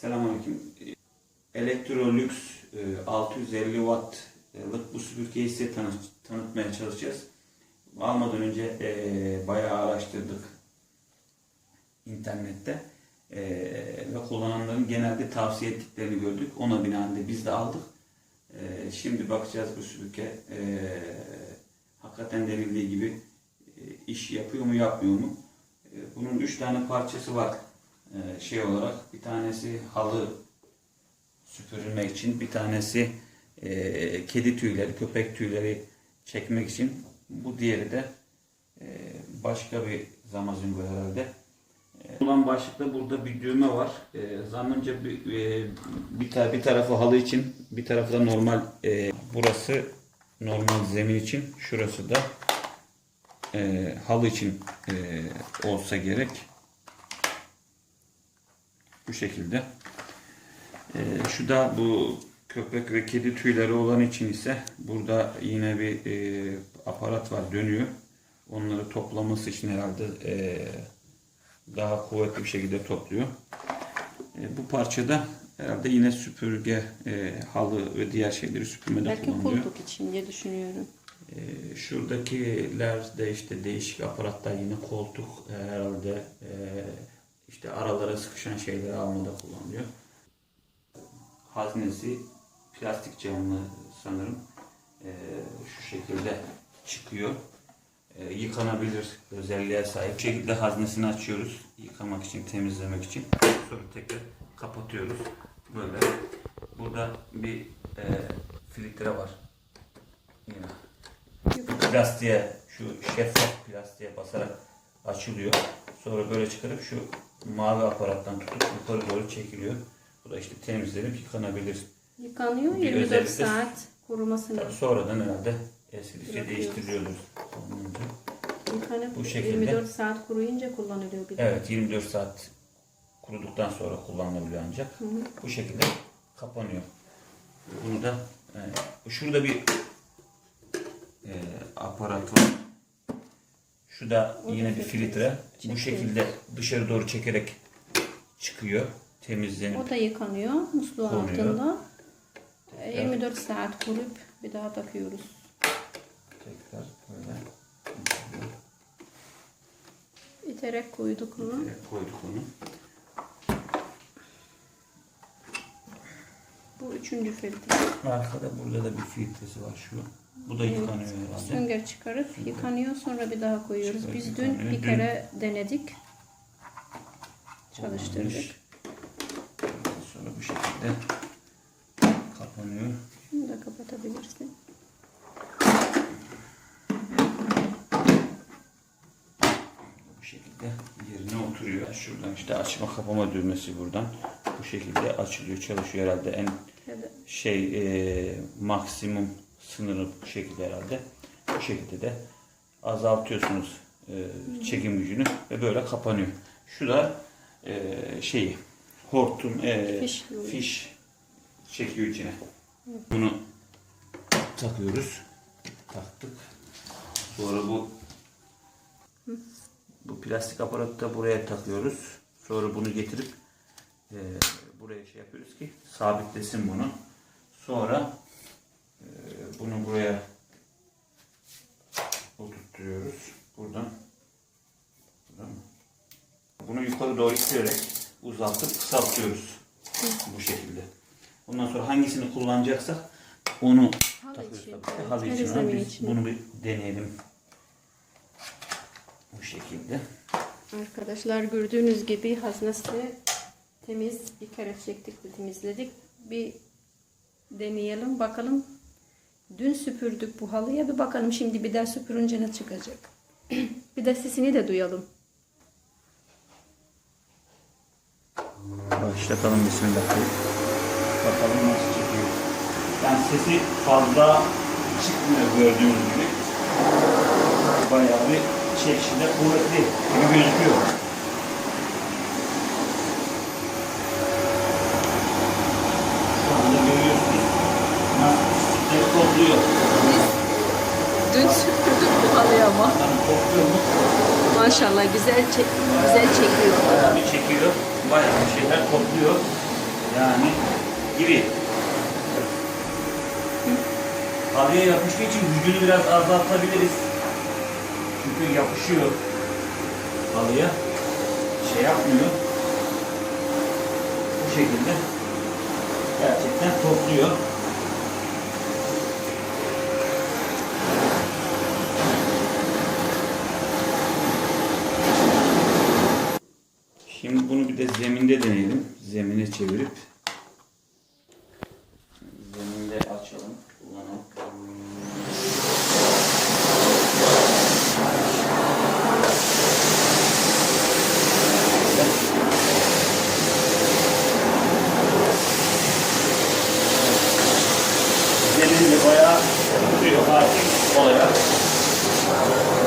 Selamünaleyküm. Electrolux e, 650 wattlık bu süpürgeyi size tanı- tanıtmaya çalışacağız. Almadan önce e, bayağı araştırdık internette E, ve kullananların genelde tavsiye ettiklerini gördük. Ona binaen de biz de aldık. E, şimdi bakacağız bu süpürge e, hakikaten denildiği gibi e, iş yapıyor mu yapmıyor mu? E, bunun üç tane parçası var e, şey olarak. Bir tanesi halı süpürülmek için, bir tanesi e, kedi tüyleri, köpek tüyleri çekmek için. Bu diğeri de e, başka bir zamazıngo herhalde. E, Ulan başlıkta burada bir düğme var. E, zannımca bir, e, bir, ta- bir tarafı halı için, bir tarafı da normal. e, burası normal zemin için, şurası da e, halı için e, olsa gerek. Bu şekilde. E, şu da bu köpek ve kedi tüyleri olan için ise burada yine bir e, aparat var dönüyor. Onları toplaması için herhalde e, daha kuvvetli bir şekilde topluyor. E, bu parçada herhalde yine süpürge, e, halı ve diğer şeyleri süpürmede Belki kullanılıyor. koltuk için diye düşünüyorum. Ee, şuradakiler de işte değişik aparatlar yine koltuk e, herhalde e, işte aralara sıkışan şeyleri almada kullanılıyor. Haznesi plastik camlı sanırım Ee, şu şekilde çıkıyor. Ee, yıkanabilir özelliğe sahip. Bu şekilde haznesini açıyoruz yıkamak için, temizlemek için. Sonra tekrar kapatıyoruz. Böyle. Burada bir e, filtre var. Yine plastiğe şu şeffaf plastiğe basarak açılıyor. Sonra böyle çıkarıp şu mavi aparattan tutup yukarı doğru çekiliyor. Bu da işte temizlenip yıkanabilir. Yıkanıyor Bir 24 özellikle- saat kurumasını. Sonradan herhalde eskisi değiştiriliyordur. Yıkanıp Bu şekilde. 24 saat kuruyunca kullanılıyor bir de. Evet 24 saat kuruduktan sonra kullanılabiliyor ancak. Hı hı. Bu şekilde kapanıyor. Bunu da e, şurada bir e, aparat var. Şu da yine bir filtre. Bu şekilde dışarı doğru çekerek çıkıyor. Temizlenip O da yıkanıyor musluğun Konuyor. altında. E, 24 saat kurup bir daha takıyoruz. tekrar böyle İterek koyduk onu. direkt koyduk onu. Bu üçüncü filtre. Arkada burada da bir filtresi var şu. Bu da yıkanıyor herhalde. Sünger çıkarıp yıkanıyor sonra bir daha koyuyoruz. Çıkarıp Biz dün yıkanıyor. bir Dün- kere denedik. Çalıştırdık. Olmamış. Sonra bu şekilde kapanıyor. Şunu da kapatabilirsin. Bu şekilde yerine oturuyor. Şuradan işte açma kapama düğmesi buradan. Bu şekilde açılıyor, çalışıyor herhalde. En Evet. şey e, maksimum sınırı bu şekilde herhalde. Bu şekilde de azaltıyorsunuz e, çekim gücünü ve böyle kapanıyor. Şu da e, şeyi hortum e, Fiş. fiş çekiyor içine. Bunu takıyoruz. Taktık. Sonra bu bu plastik aparatı da buraya takıyoruz. Sonra bunu getirip e, buraya şey yapıyoruz ki sabitlesin bunu. Sonra bunu buraya oturtuyoruz. Buradan. buradan. Bunu yukarı doğru itleyerek uzaltıp kısaltıyoruz. Bu şekilde. Ondan sonra hangisini kullanacaksak onu Halı takıyoruz. için, evet, Halı için. bunu bir deneyelim. Bu şekilde. Arkadaşlar gördüğünüz gibi haznesi temiz. Bir kere çektik ve temizledik. Bir deneyelim bakalım. Dün süpürdük bu halıya bir bakalım şimdi bir daha süpürünce ne çıkacak. bir de sesini de duyalım. Başlatalım bismillah. Bakalım nasıl çıkıyor. Yani sesi fazla çıkmıyor gördüğünüz gibi. Bayağı bir çekişinde kuvvetli gibi gözüküyor. Şu anda görüyorsunuz. Nasıl pislikleri topluyor. Dün süpürdük bu halıyı ama. Maşallah güzel çek güzel çekiyor. Bayağı bir çekiyor. Bayağı bir şeyler topluyor. Yani gibi. Halıya yapıştığı için gücünü biraz azaltabiliriz. Çünkü yapışıyor halıya. Şey yapmıyor. Bu şekilde gerçekten topluyor. Şimdi bunu bir de zeminde deneyelim. Zemine çevirip zeminde açalım. Kullanalım. Zemin de bayağı tutuyor hakim olaya.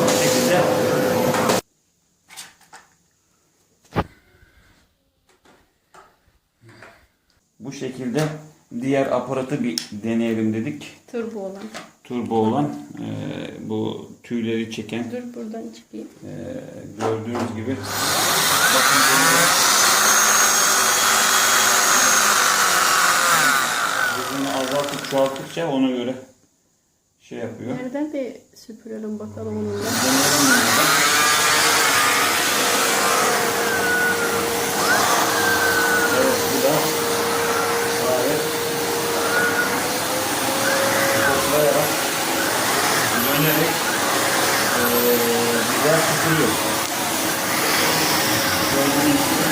Bu şekilde Bu şekilde diğer aparatı bir deneyelim dedik. Turbo olan. Turbo olan e, bu tüyleri çeken Dur buradan çıkayım. e, gördüğünüz gibi bakın hızını azaltıp çoğalttıkça ona göre şey yapıyor. Nereden bir süpürelim bakalım onunla. Deneyelim bunu da. Evet bu da gayet toplayarak dönerek eee güzel süpürüyor. Gördüğünüz gibi.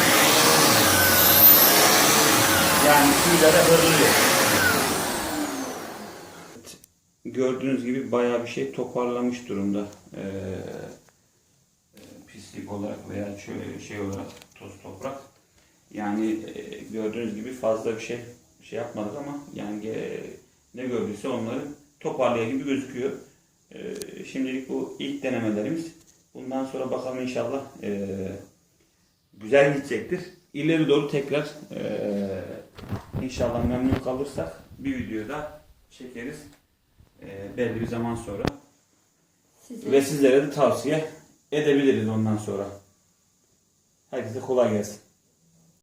Yani tüylere hırlıyor. Gördüğünüz gibi bayağı bir şey toparlamış durumda. Ee, pislik olarak veya şöyle şey olarak toz toprak. Yani e, gördüğünüz gibi fazla bir şey şey yapmadık ama yani e, ne gördüyse onları toparlaya gibi gözüküyor. E, şimdilik bu ilk denemelerimiz. Bundan sonra bakalım inşallah e, güzel gidecektir. İleri doğru tekrar e, inşallah memnun kalırsak bir video daha çekeriz e, belli bir zaman sonra. Size Ve sizlere de tavsiye edebiliriz ondan sonra. Herkese kolay gelsin.